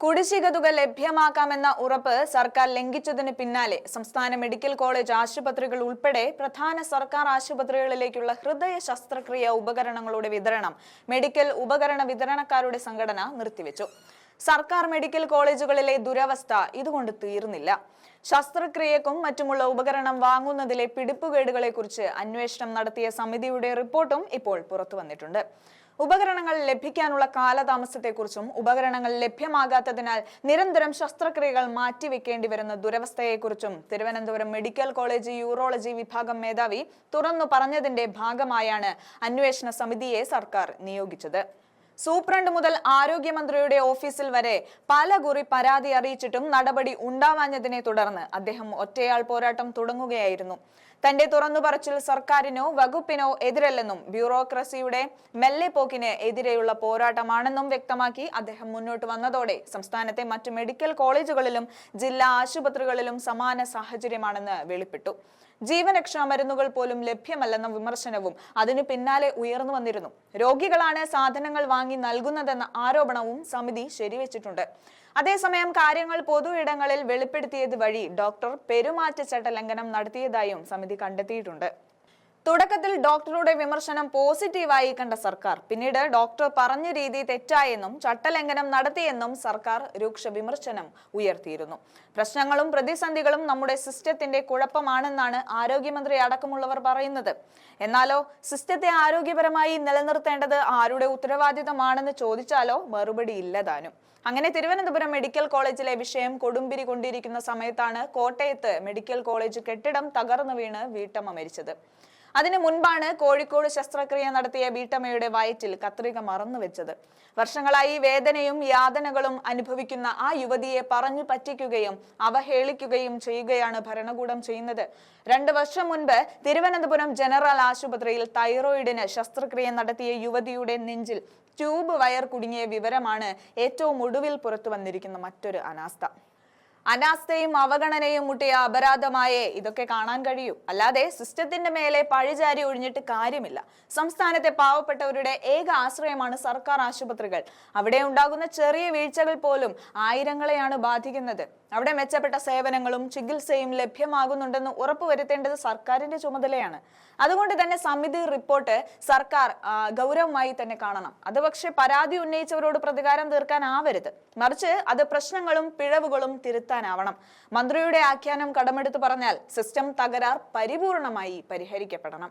കുടിശ്ശിക തുക ലഭ്യമാക്കാമെന്ന ഉറപ്പ് സർക്കാർ ലംഘിച്ചതിന് പിന്നാലെ സംസ്ഥാന മെഡിക്കൽ കോളേജ് ആശുപത്രികൾ ഉൾപ്പെടെ പ്രധാന സർക്കാർ ആശുപത്രികളിലേക്കുള്ള ഹൃദയ ശസ്ത്രക്രിയ ഉപകരണങ്ങളുടെ വിതരണം മെഡിക്കൽ ഉപകരണ വിതരണക്കാരുടെ സംഘടന നിർത്തിവെച്ചു. സർക്കാർ മെഡിക്കൽ കോളേജുകളിലെ ദുരവസ്ഥ ഇതുകൊണ്ട് തീർന്നില്ല. ശസ്ത്രക്രിയക്കും മറ്റുമുള്ള ഉപകരണം വാങ്ങുന്നതിലെ പിടിപ്പുകേടുകളെക്കുറിച്ച് അന്വേഷണം നടത്തിയ സമിതിയുടെ റിപ്പോർട്ടും ഇപ്പോൾ പുറത്തു വന്നിട്ടുണ്ട് ഉപകരണങ്ങൾ ലഭിക്കാനുള്ള കാലതാമസത്തെക്കുറിച്ചും ഉപകരണങ്ങൾ ലഭ്യമാകാത്തതിനാൽ നിരന്തരം ശസ്ത്രക്രിയകൾ മാറ്റിവെക്കേണ്ടി വരുന്ന ദുരവസ്ഥയെക്കുറിച്ചും തിരുവനന്തപുരം മെഡിക്കൽ കോളേജ് യൂറോളജി വിഭാഗം മേധാവി തുറന്നു പറഞ്ഞതിന്റെ ഭാഗമായാണ് അന്വേഷണ സമിതിയെ സർക്കാർ നിയോഗിച്ചത്. സൂപ്രണ്ട് മുതൽ ആരോഗ്യമന്ത്രിയുടെ ഓഫീസിൽ വരെ പല കുറി പരാതി അറിയിച്ചിട്ടും നടപടി ഉണ്ടാവാഞ്ഞതിനെ തുടർന്ന് അദ്ദേഹം ഒറ്റയാൾ പോരാട്ടം തുടങ്ങുകയായിരുന്നു. തന്റെ തുറന്നുപറച്ചിൽ സർക്കാരിനോ വകുപ്പിനോ എതിരല്ലെന്നും ബ്യൂറോക്രസിയുടെ മെല്ലെപ്പോക്കിന് എതിരെയുള്ള പോരാട്ടമാണെന്നും വ്യക്തമാക്കി അദ്ദേഹം മുന്നോട്ട് വന്നതോടെ സംസ്ഥാനത്തെ മറ്റ് മെഡിക്കൽ കോളേജുകളിലും ജില്ലാ ആശുപത്രികളിലും സമാന സാഹചര്യമാണെന്ന് വെളിപ്പെട്ടു. ജീവരക്ഷാ മരുന്നുകൾ പോലും ലഭ്യമല്ലെന്ന വിമർശനവും അതിനു പിന്നാലെ ഉയർന്നു വന്നിരുന്നു. രോഗികളാണ് സാധനങ്ങൾ വാങ്ങി നൽകുന്നതെന്ന ആരോപണവും സമിതി ശരിവെച്ചിട്ടുണ്ട്. അതേസമയം കാര്യങ്ങൾ പൊതു ഇടങ്ങളിൽ വെളിപ്പെടുത്തിയത് വഴി ഡോക്ടർ പെരുമാറ്റച്ചട്ട ലംഘനം നടത്തിയതായും സമിതി കണ്ടെത്തിയിട്ടുണ്ട്. തുടക്കത്തിൽ ഡോക്ടറുടെ വിമർശനം പോസിറ്റീവായി കണ്ട സർക്കാർ. പിന്നീട് ഡോക്ടർ പറഞ്ഞ രീതി തെറ്റായെന്നും ചട്ടലംഘനം നടത്തിയെന്നും സർക്കാർ രൂക്ഷ വിമർശനം ഉയർത്തിയിരുന്നു. പ്രശ്നങ്ങളും പ്രതിസന്ധികളും നമ്മുടെ സിസ്റ്റത്തിന്റെ കുഴപ്പമാണെന്നാണ് ആരോഗ്യമന്ത്രി അടക്കമുള്ളവർ പറയുന്നത്. എന്നാലോ സിസ്റ്റത്തെ ആരോഗ്യപരമായി നിലനിർത്തേണ്ടത് ആരുടെ ഉത്തരവാദിത്തമാണെന്ന് ചോദിച്ചാലോ മറുപടി ഇല്ലതാനും അങ്ങനെ തിരുവനന്തപുരം മെഡിക്കൽ കോളേജിലെ വിഷയം കൊടുമ്പിരി കൊണ്ടിരിക്കുന്ന സമയത്താണ് കോട്ടയത്ത് മെഡിക്കൽ കോളേജ് കെട്ടിടം തകർന്നു വീണ് വീട്ടമ്മ മരിച്ചത്. അതിനു മുൻപാണ് കോഴിക്കോട് ശസ്ത്രക്രിയ നടത്തിയ വീട്ടമ്മയുടെ വയറ്റിൽ കത്രിക മറന്നു വെച്ചത് വർഷങ്ങളായി വേദനയും യാതനകളും അനുഭവിക്കുന്ന ആ യുവതിയെ പറഞ്ഞു പറ്റിക്കുകയും അവഹേളിക്കുകയും ചെയ്യുകയാണ് ഭരണകൂടം ചെയ്യുന്നത്. രണ്ടു വർഷം മുൻപ് തിരുവനന്തപുരം ജനറൽ ആശുപത്രിയിൽ തൈറോയിഡിന് ശസ്ത്രക്രിയ നടത്തിയ യുവതിയുടെ നെഞ്ചിൽ ട്യൂബ് വയർ കുടുങ്ങിയ വിവരമാണ് ഏറ്റവും ഒടുവിൽ പുറത്തു വന്നിരിക്കുന്ന മറ്റൊരു അനാസ്ഥ. അനാസ്ഥയും അവഗണനയും മുട്ടിയ അപരാധമായേ ഇതൊക്കെ കാണാൻ കഴിയൂ. അല്ലാതെ സിസ്റ്റത്തിന്റെ മേലെ പഴിചാരി ഒഴിഞ്ഞിട്ട് കാര്യമില്ല. സംസ്ഥാനത്തെ പാവപ്പെട്ടവരുടെ ഏക ആശ്രയമാണ് സർക്കാർ ആശുപത്രികൾ. അവിടെ ഉണ്ടാകുന്ന ചെറിയ വീഴ്ചകൾ പോലും ആയിരങ്ങളെയാണ് ബാധിക്കുന്നത്. അവിടെ മെച്ചപ്പെട്ട സേവനങ്ങളും ചികിത്സയും ലഭ്യമാകുന്നുണ്ടെന്ന് ഉറപ്പുവരുത്തേണ്ടത് സർക്കാരിന്റെ ചുമതലയാണ്. അതുകൊണ്ട് തന്നെ സമിതി റിപ്പോർട്ട് സർക്കാർ ഗൗരവമായി തന്നെ കാണണം. അത് പക്ഷേ പരാതി ഉന്നയിച്ചവരോട് പ്രതികാരം തീർക്കാൻ തീർക്കാനാവരുത്. മറിച്ച് അത് പ്രശ്നങ്ങളും പിഴവുകളും തിരുത്താനാവണം മന്ത്രിയുടെ ആഖ്യാനം കടമെടുത്തു പറഞ്ഞാൽ സിസ്റ്റം തകരാർ പരിപൂർണമായി പരിഹരിക്കപ്പെടണം.